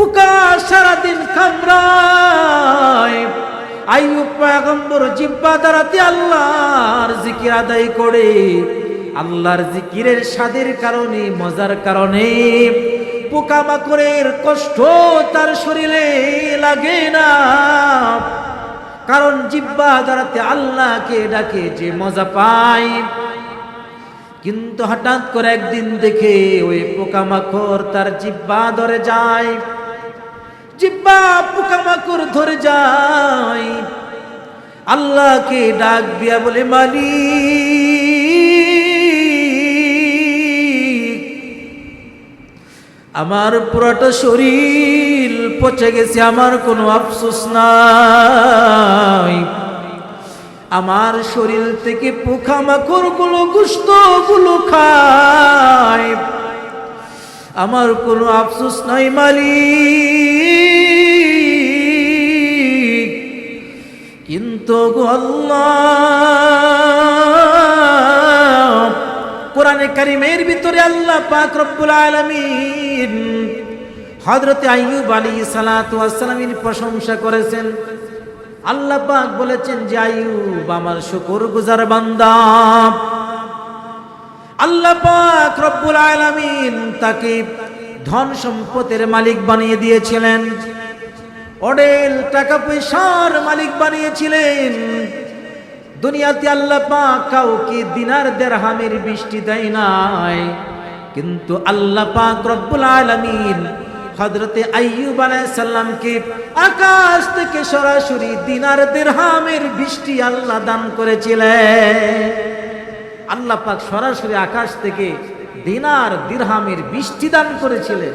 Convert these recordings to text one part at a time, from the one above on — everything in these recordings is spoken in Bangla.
পোকা সারাদিন কামড়ায় আইয়ুব পয়গম্বর জিব্বা দ্বারাতে আল্লাহর জিকির আদায় করে। আল্লাহর জিকিরের স্বাদের কারণে, মজার কারণে পোকামাকড়ের কষ্ট তার শরীরে লাগে না। কারণ জিব্বা দ্বারাতে আল্লাহকে ডাকে যে মজা পায়। কিন্তু হঠাৎ করে একদিন দেখে ওই পোকামাকড় তার জিব্বা ধরে যায়। জিব্বা পোকামাকড় ধরে যায়, আল্লাহকে ডাক দিয়া বলে, মালিক, আমার পুরাটা শরীর পচে গেছে, আমার কোনো আফসোস নাই। আমার শরীর থেকে পোকামাকড়গুলো গুস্তগুলো খায়। আমার কোনো আফসোস নাই, মালিক। কিন্তু কোরআনে কারিমের ভিতরে আল্লাহ পাক রব্বুল আলমিন হযরতে আইয়ুব আলাইহিস সালাতু ওয়াস প্রশংসা করেছেন। আল্লাহ পাক বলেছেন যে, আইয়ুব আমার শুকর গুজার বান্দা। আল্লাহ পাক রব্বুল আলামিন তাকে ধন সম্পদের মালিক বানিয়ে দিয়েছিলেন। অডেল টাকা পয়সার মালিক বানিয়েছিলেন। দুনিয়াতে আল্লাহ পাক কাউকে দিনার দেড়হামের বৃষ্টি দেয় নাই। কিন্তু আল্লাহ পাক রব্বুল আলামিন হযরতে আইয়ুব আলাইহিস সালামকে আকাশ থেকে সরাসরি দিনার দিরহামের বৃষ্টি আল্লাহ দান করেছিলেন। আল্লাহ পাক সরাসরি আকাশ থেকে দিনার দিরহামের বৃষ্টি দান করেছিলেন।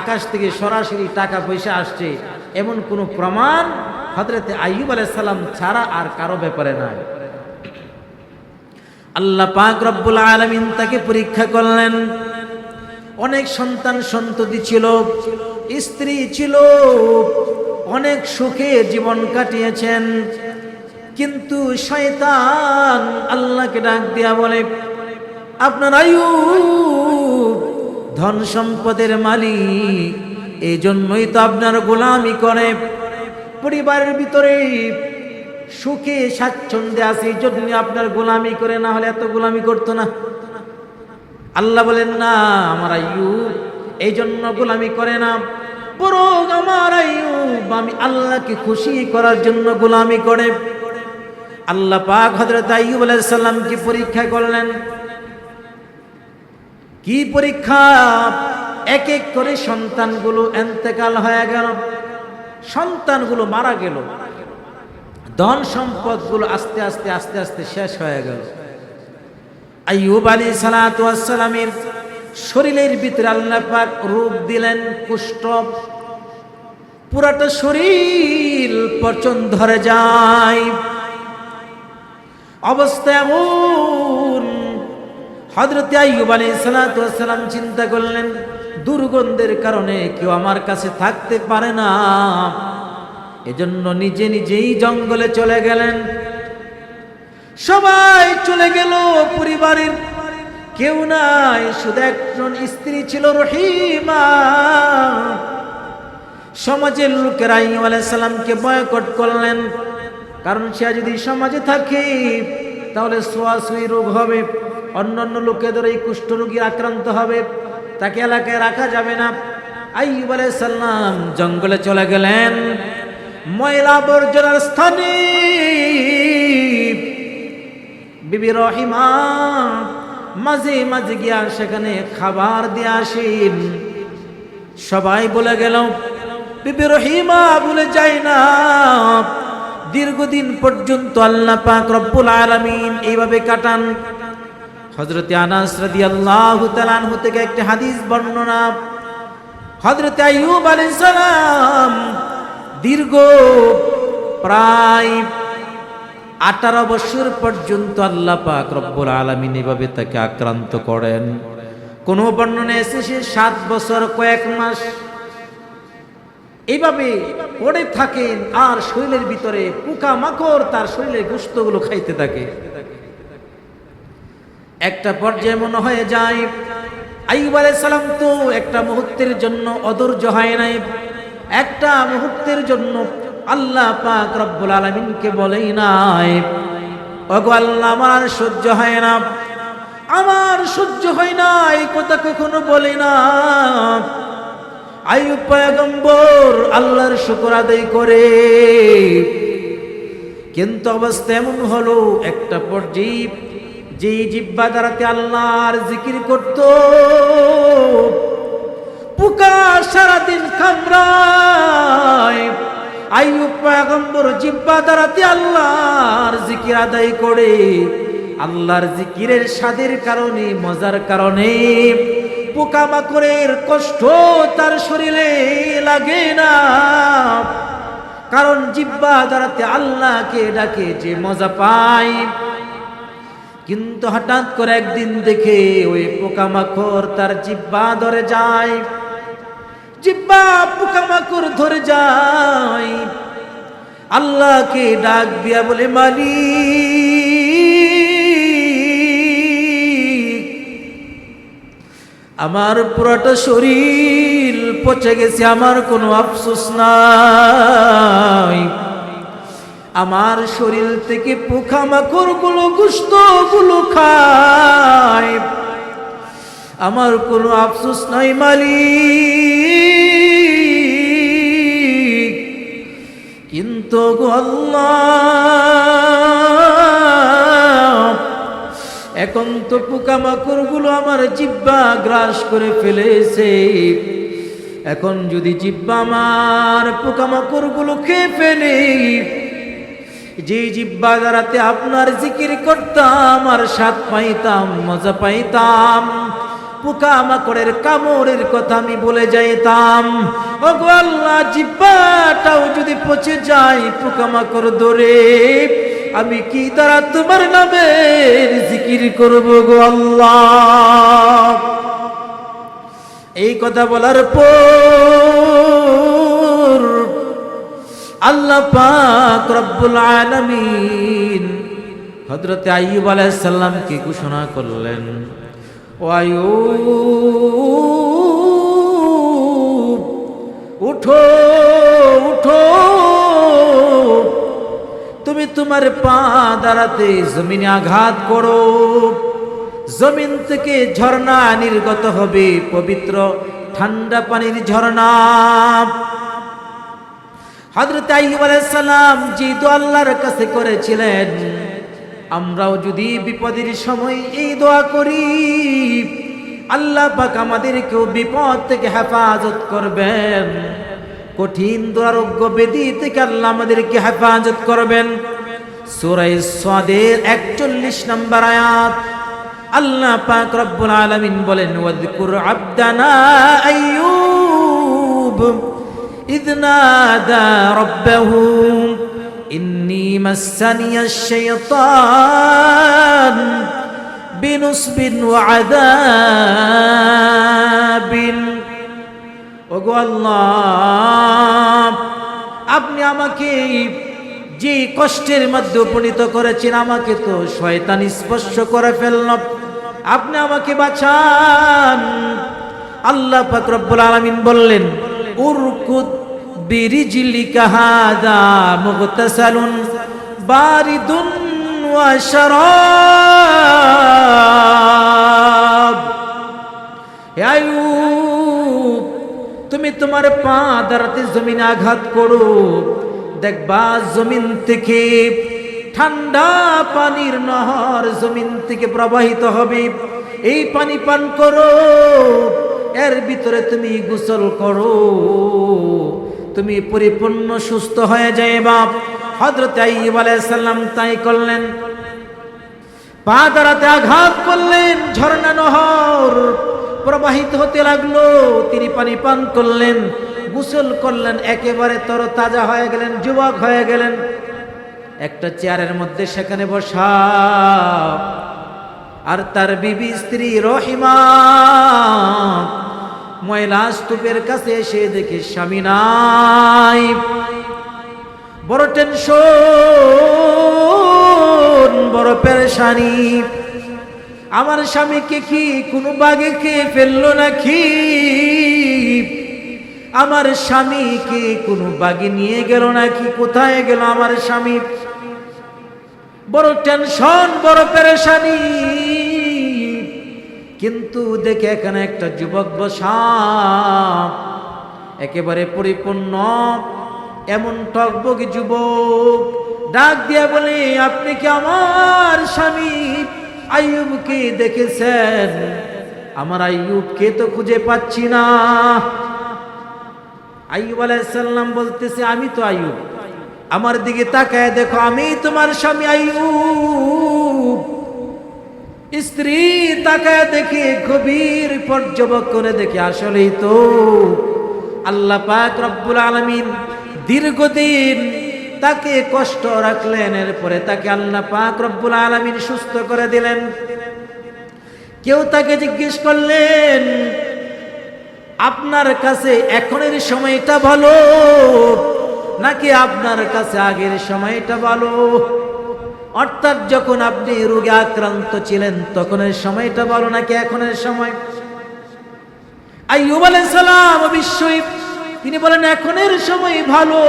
আকাশ থেকে সরাসরি টাকা পয়সা আসছে। এমন কোনো প্রমাণ হজরতে আইয়ুব আলাইহিস সালাম ছাড়া আর কারও ব্যাপারে নাই। আল্লাহ পাক রব্বুল আলামিন তাকে পরীক্ষা করলেন। অনেক সন্তান সন্ততি ছিল, স্ত্রী ছিল, অনেক সুখে জীবন কাটিয়েছেন। কিন্তু শয়তান আল্লাহকে ডাক দিয়া বলে, আপনার আয়ু ধন সম্পদের মালিক এই জন্যই তো আপনার গোলামি করে। পরিবারের ভিতরে সুখে, স্বাচ্ছন্দ্যে আছে জন্য আপনার গোলামি করে, না হলে এত গোলামি করতো না। আল্লাহ বলেন, না, আমার আইয়ুব এই জন্য গোলামি করে না। বরং আমার আইয়ুব আমি আল্লাহকে খুশি করার জন্য গোলামি করে। আল্লাহ পাক হযরত আইয়ুব আলাইহিস সালামকে পরীক্ষা করলেন। কি পরীক্ষা? এক এক করে সন্তানগুলো এন্তেকাল হয়ে গেল। সন্তানগুলো মারা গেল। ধন সম্পদগুলো আস্তে আস্তে আস্তে আস্তে শেষ হয়ে গেল। আইয়ুব আলী সালাতামের শরীরের ভিতরে আল্লাহ পাক রূপ দিলেন কুষ্ঠ। পুরাটা শরীর পচন ধরে যায়। অবস্থা এমন। হজরত আইয়ুব আলী সালাতাম চিন্তা করলেন দুর্গন্ধের কারণে কেউ আমার কাছে থাকতে পারে না। এজন্য নিজে নিজেই জঙ্গলে চলে গেলেন। সবাই চলে গেল পরিবারের। কেউ নাই, শুধু একজন স্ত্রী ছিল রহিমা। সমাজের লোকেরা আইয়ুব আলাইহিস সালামকে বয়কট করলেন। কারণ সে যদি সমাজে থাকে, তাহলে সোয়াশুই রোগ হবে, অন্যান্য লোকেদের এই কুষ্ঠরোগী আক্রান্ত হবে। তাকে এলাকায় রাখা যাবে না। আইয়ুব আলাইহিস সালাম জঙ্গলে চলে গেলেন। ময়লা আবর্জনার স্থানে। বিবি রহিমা মাঝে মাঝে গিয়া সেখানে খাবার দিয়ে আসেন। সবাই বলে গেল, বিবি রহিমা বলে যাই না। দীর্ঘদিন পর্যন্ত আল্লাহ পাক রব্বুল আলামিন এইভাবে কাটান। হজরতে আনাস রাদিয়াল্লাহু তাআলা আনহু থেকে একটি হাদিস বর্ণনা। হজরতে আইয়ুব আলাইহিস দীর্ঘ প্রায় আঠারো বছর পর্যন্ত আল্লাহ পাক রব্বুল আলমিন এভাবে তাকে আক্রান্ত করেন। কোনো বর্ণনা এসেছে সাত বছর কয়েক মাস? এইভাবে পড়ে থাকেন আর শরীরের ভিতরে পোকা মাকড় তার শরীরের গুস্তগুলো খাইতে থাকে। একটা পর্যায়ে মনে হয়ে যায় আইব সালাম তো একটা মুহূর্তের জন্য অধৈর্য হয় নাই। একটা মুহূর্তের জন্য আল্লাহ পাক রব্বুল আলমিনকে বলেই নাই, ওগো আল্লাহ আমার সহ্য হয় না, আমার সহ্য হয় না, এই কথা কখনো বলে না। আইয়ুব পয়গম্বর আল্লাহর শুকর আদায় করে, কিন্তু অবস্থা এমন হলো, একটা পর্যায়ে যেই জিব্বা দ্বারাতে আল্লাহর জিকির করত, পোকা সারাদিন কামড়ায়। আইয়ুব পয়গম্বর জিব্বা দ্বারাতে আল্লাহর জিকির আদায় করে। আল্লাহর জিকিরের স্বাদের কারণে, মজার কারণে পোকামাকড়ের কষ্ট তার শরীরে লাগে না। কারণ জিব্বা দ্বারাতে আল্লাহকে ডাকে যে মজা পায়। কিন্তু হঠাৎ করে একদিন দেখে ওই পোকামাকড় তার জিব্বা ধরে যায়। জিব্বা পোকামাকড় ধরে যায়। আল্লাহকে ডাক দিয়া বলে, মালিক, আমার পুরোটা শরীর পচে গেছে, আমার কোনো আফসোস নাই। আমার শরীর থেকে পোকামাকড়গুলো গুস্তগুলো খায়। আমার কোনো আফসোস নাই, মালিক। কিন্তু এখন তো পোকামাকড়গুলো আমার জিব্বা গ্রাস করে ফেলেছে। এখন যদি জিব্বা আমার পোকামাকড়গুলো খেয়ে ফেলে যে জিব্বা দ্বারাতে আপনার জিকির করতাম, আর স্বাদ পাইতাম, মজা পাইতাম। পোকা মাকড়ের কামড়ের কথা আমি বলে যাইতাম। ও গো আল্লাহ, জিব্বাটাও যদি পচে যায়, পোকা মাকড় ধরে, আমি কি দ্বারা তোমার নামের জিকির করব গো আল্লাহ? এই কথা বলার পর আল্লাহ পাক রব্বুল আলামিন হযরত আইয়ুব আলাইহিস সালামকে ঘোষণা করলেন ও আইয়ুব, উঠো উঠো। তুমি তোমার পা দাঁড়াতে জমিনে আঘাত করো। জমিন থেকে ঝর্ণা নির্গত হবে, পবিত্র ঠান্ডা পানির ঝর্ণা। হজরত আইব সালাম যে দোয়া আল্লাহর কাছে করেছিলেন, আমরাও যদি বিপদের সময় এই দোয়া করি, আল্লাহ পাক আমাদেরকেও বিপদ থেকে হেফাজত করবেন। কঠিন দুরারোগ্য বেদি থেকে আল্লাহ আমাদেরকে হেফাজত করবেন। সুরাই সাদের একচল্লিশ নম্বর আয়াত, আল্লাহ পাক রব্বুল আলামিন বলেন ওয়াদকুর আবদানা আইয়ুব। إذ نادى ربه إني مسني الشيطان بنصب وعذاب ওগো আল্লাহ আপনি আমাকে যে কষ্টের মধ্যে উপনীত করেছেন আমাকে তো শয়তান স্পর্শ করে ফেলল আপনি আমাকে বাঁচান আল্লাহ পাক রব্বুল আলামিন বললেন উরকুদ বিরিজলিকা হাদা মুগতাসালুন বারিদুন ওয়া শারাব। হে আইয়ুব তুমি তোমার পা দাঁড়াতে জমিনে আঘাত করো। দেখবা জমিন থেকে ঠান্ডা পানির নহর জমিন থেকে প্রবাহিত হবে। এই পানি পান করো। এর ভিতরে তুমি গোসল করো। তুমি পরিপূর্ণ সুস্থ হয়ে যায় বাপ। হজরত আইব আলাইসাল্লাম তাই করলেন। পা দাঁড়াতে আঘাত করলেন, ঝর্ণা নহর প্রবাহিত হতে লাগল। তিনি পানি পান করলেন, গোসল করলেন, একেবারে তর তাজা হয়ে গেলেন, যুবক হয়ে গেলেন। একটা চেয়ারের মধ্যে সেখানে বসা। আর তার বিবি স্ত্রী রহিমা ময়লা স্তূপের কাছে এসে দেখে স্বামী নাই। বড় টেনশন, বড় পেরেশানি। আমার স্বামীকে কি কোনো বাগে খেয়ে ফেলল নাকি? আমার স্বামীকে কোনো বাগে নিয়ে গেল নাকি? কোথায় গেল আমার স্বামী? বড় টেনশন, বড় পেরেশানি। কিন্তু দেখে এখানে একটা যুবক বসা। একেবারে পরিপূর্ণ, এমন টকবক যুবক। ডাক দিয়া বলে, আপনি কি আমার স্বামী? আইয়ুবকে দেখেছেন? আমার আইয়ুবকে তো খুঁজে পাচ্ছি না। আইয়ুব আলাইসাল্লাম বলতেছে, আমি তো আইয়ুব। আমার দিকে তাকায় দেখো, আমি তোমার স্বামী আইয়ুব। স্ত্রী তাকায় দেখে, গভীর পর্যবেক্ষণে দেখে, আসলেই তো আল্লাহ পাক রব্বুল আলমিন দীর্ঘদিন তাকে কষ্ট রাখলেন, এরপরে তাকে আল্লাহ পাক রব্বুল আলমিন সুস্থ করে দিলেন। কেউ তাকে জিজ্ঞেস করলেন, আপনার কাছে এখনের সময়টা ভালো নাকি আপনার কাছে আগের সময়টা ভালো? অর্থাৎ যখন আপনি রোগে আক্রান্ত ছিলেন, তখনের সময়টা ভালো নাকি এখনের সময়? সালাম অবশ্যই তিনি বলেন, এখনের সময় ভালো।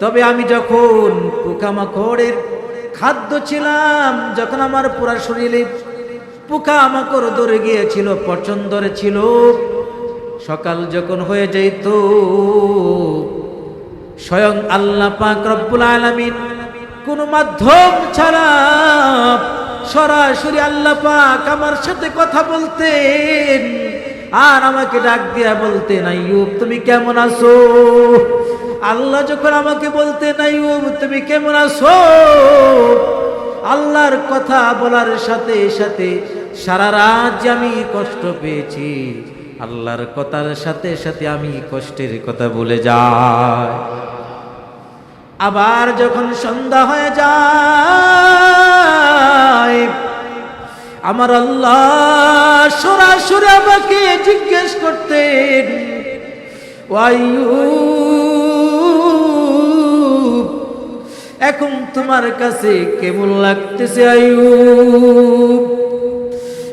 তবে আমি যখন পোকামাকড়ের খাদ্য ছিলাম, যখন আমার পুরা শরীরে পোকামাকড় ধরে গিয়েছিল পছন্দরে ছিল, সকাল যখন হয়ে যেত স্বয়ং আল্লাহ পাক রব্বুল আলামিন কোনো মাধ্যম ছাড়া সরাসরি আল্লাহ পাক আমার সাথে কথা বলতেন আর আমাকে ডাক দিয়া বলতেন, আইয়ুব, তুমি কেমন আছো? আল্লাহ যখন আমাকে বলতেন, আইয়ুব, তুমি কেমন আছো? আল্লাহর কথা বলার সাথে সাথে সারা রাত আমি কষ্ট পেয়েছি, আল্লাহর কথার সাথে সাথে আমি কষ্টের কথা বলে যাই। আবার যখন সন্ধ্যা হয়ে যায়, আমার আল্লাহ সরাসরি আমাকে জিজ্ঞেস করতেন এখন তোমার কাছে কেমন লাগতেছে আইয়ুব?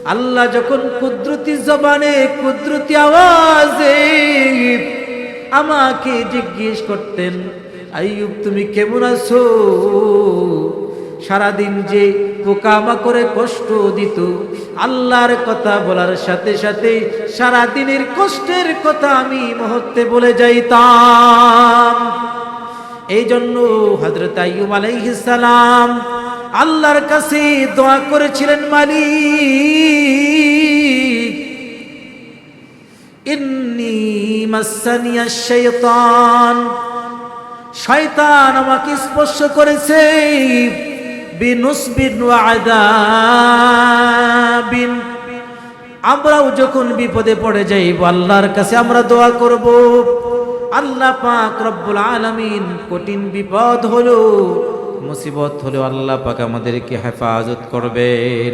আল্লাহ যখন কুদরতি জবানে কুদরতি আওয়াজে আমাকে জিজ্ঞেস করতেন আইয়ুব, তুমি কেমন আছো? সারাদিন যে পোকামা করে কষ্ট দিত, আল্লাহর কথা বলার সাথে সাথে সারাদিনের কষ্টের কথা আমি মুহূর্তে বলে যাইতাম। এই জন্য হজরত আলাইহিস সালাম আল্লাহর কাছে দোয়া করেছিলেন, মালিক, ইন্নি মাসানিয়া শাইতান শয়তান আমাকে স্পর্শ করেছে আমরাও যখন বিপদে পড়ে যাইব, আল্লাহর কাছে আমরা দোয়া করব। আল্লাহ পাক রব্বুল আলামিন কঠিন বিপদ হলো মুসিবত হলো আল্লাহ পাক আমাদেরকে হেফাজত করবেন।